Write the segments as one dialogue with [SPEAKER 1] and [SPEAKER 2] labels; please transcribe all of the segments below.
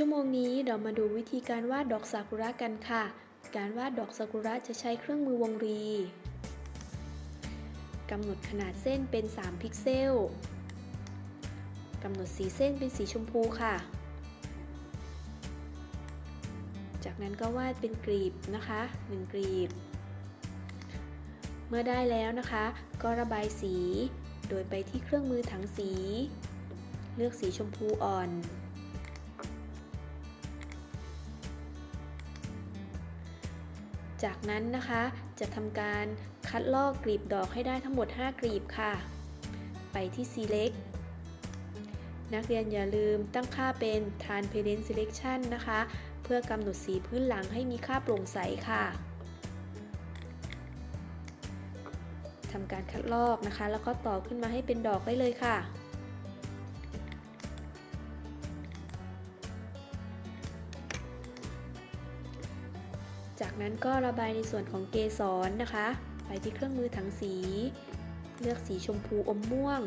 [SPEAKER 1] ชั่วโมงนี้เรามาดูวิธีการวาดดอกซากุระกันค่ะ การวาดดอกซากุระจะใช้เครื่องมือวงรีกำหนดขนาดเส้นเป็น 3 พิกเซลกำหนดสีเส้นเป็นสีชมพูค่ะ จากนั้นก็วาดเป็นกรีบนะคะ 1 กรีบ เมื่อได้แล้วนะคะ ก็ระบายสี โดยไปที่เครื่องมือถังสี เลือกสีชมพูอ่อน จากนั้นนะคะจะทำการคัดลอกกลีบดอกให้ได้ทั้งหมด 5 กลีบค่ะ ไปที่ Select นักเรียนอย่าลืมตั้งค่าเป็น Transparent Selection นะคะ เพื่อกำหนดสีพื้นหลังให้มีค่าโปร่งใสค่ะทำการคัดลอกนะคะ แล้วก็ต่อขึ้นมาให้เป็นดอกได้เลยค่ะ จากนั้นก็ระบายในส่วนของเกสรนะคะ ไปที่เครื่องมือถังสี เลือกสีชมพูอมม่วง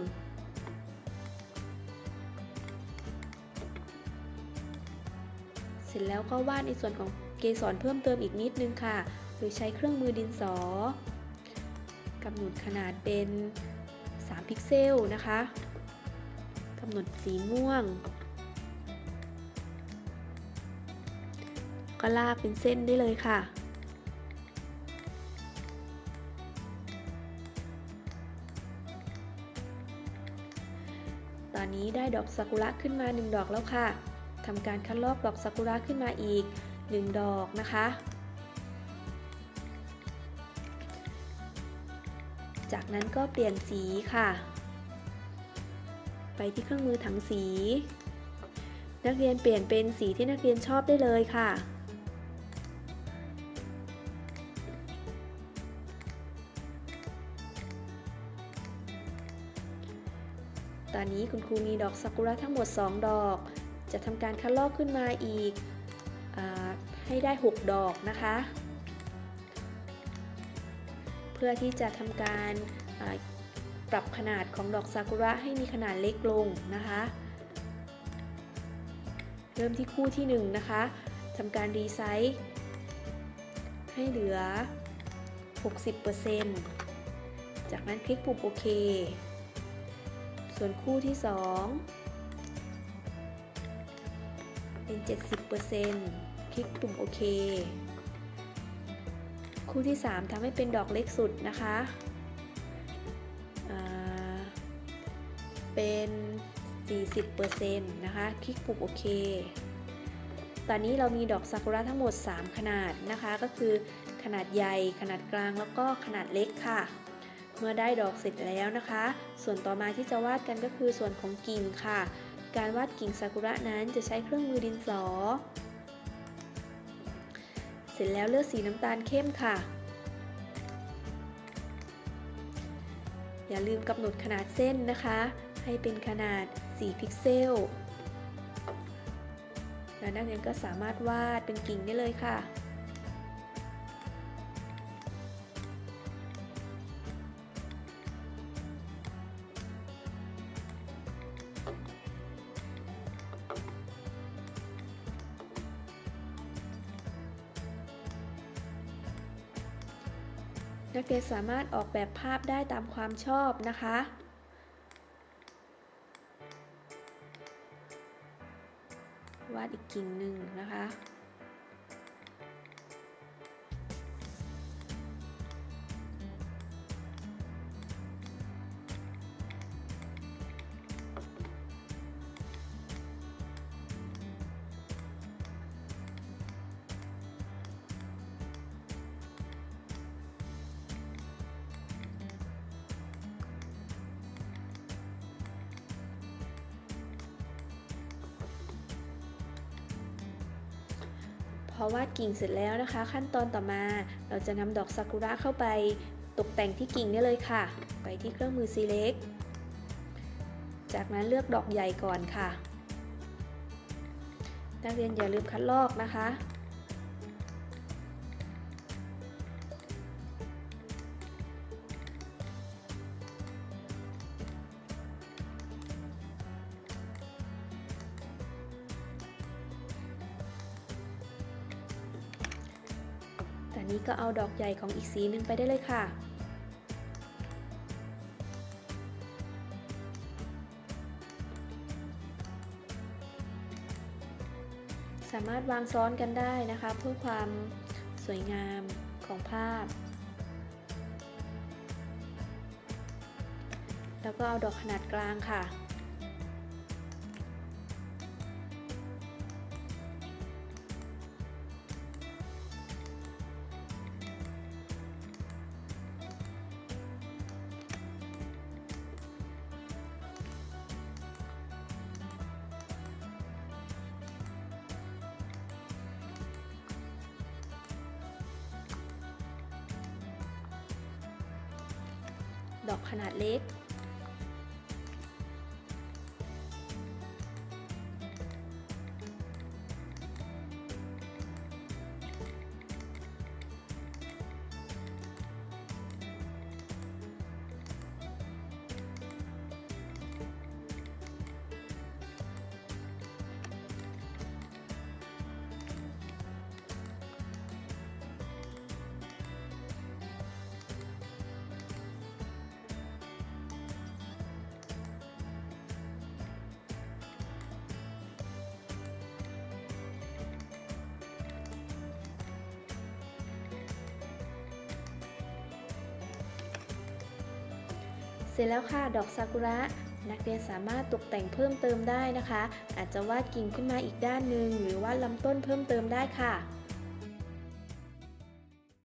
[SPEAKER 1] เสร็จแล้วก็วาดในส่วนของเกสรเพิ่มเติมอีกนิดนึงค่ะ โดยใช้เครื่องมือดินสอกำหนดขนาดเป็น 3 พิกเซลนะคะกำหนดสีม่วง ก็ลากเป็นเส้นได้เลยค่ะ ตอนนี้ได้ดอกซากุระขึ้นมา 1 ดอกแล้วค่ะทำการคัดลอกดอกซากุระขึ้นมาอีก 1 ดอกนะคะ จากนั้นก็เปลี่ยนสีค่ะ ไปที่เครื่องมือถังสีนักเรียนเปลี่ยนเป็นสีที่นักเรียนชอบได้เลยค่ะ ตอนนี้คุณครูมีดอกซากุระทั้งหมด 2 ดอก จะทำการคัดลอกขึ้นมาอีกอให้ได้ 6 ดอกนะคะ เพื่อที่จะทำการปรับขนาดของดอกซากุระให้มีขนาดเล็กลงนะคะ เริ่มที่คู่ที่ 1 นะคะทำการรีไซส์ให้เหลือ 60%จากนั้นคลิกปุ่มโอเค ส่วนคู่ที่ 2 เป็น 70%คลิกปุ่มโอเค คู่ที่ 3ทำให้เป็นดอกเล็กสุดนะคะเป็น 40%นะคะ คลิกปุ่มโอเค ตอนนี้เรามีดอกซากุระทั้งหมด 3 ขนาดนะคะ ก็คือขนาดใหญ่ ขนาดกลาง แล้วก็ขนาดเล็กค่ะ เมื่อได้ดอกเสร็จแล้วนะคะ ส่วนต่อมาที่จะวาดกันก็คือส่วนของกิ่งค่ะ การวาดกิ่งซากุระนั้นจะใช้เครื่องมือดินสอ เสร็จแล้วเลือกสีน้ำตาลเข้มค่ะ อย่าลืมกำหนดขนาดเส้นนะคะ ให้เป็นขนาด 4 พิกเซล แล้วนักเรียนก็สามารถวาดเป็นกิ่งได้เลยค่ะ นักเรียนสามารถออกแบบภาพได้ตามความชอบนะคะ วาดอีกกิ่งหนึ่งนะคะ อวาดกิ่งเสร็จแล้วนะคะ ขั้นตอนต่อมาเราจะนำดอกซากุระเข้าไปตกแต่งที่กิ่งได้เลยค่ะ ไปที่เครื่องมือ select จากนั้นเลือกดอกใหญ่ก่อนค่ะ นักเรียนอย่าลืมคัดลอกนะคะ นี้ก็เอาดอกใหญ่ของอีกสีหนึ่งไปได้เลยค่ะ สามารถวางซ้อนกันได้นะคะ เพื่อความสวยงามของภาพ แล้วก็เอาดอกขนาดกลางค่ะ ดอกขนาดเล็ก ร็จแล้วค่ะดอกซากุระนักเรียนสามารถตกแต่งเพิ่มเติมได้นะคะ อาจจะวาดกิ่งขึ้นมาอีกด้านหนึ่งหรือวาดลำต้นเพิ่มเติมได้ค่ะ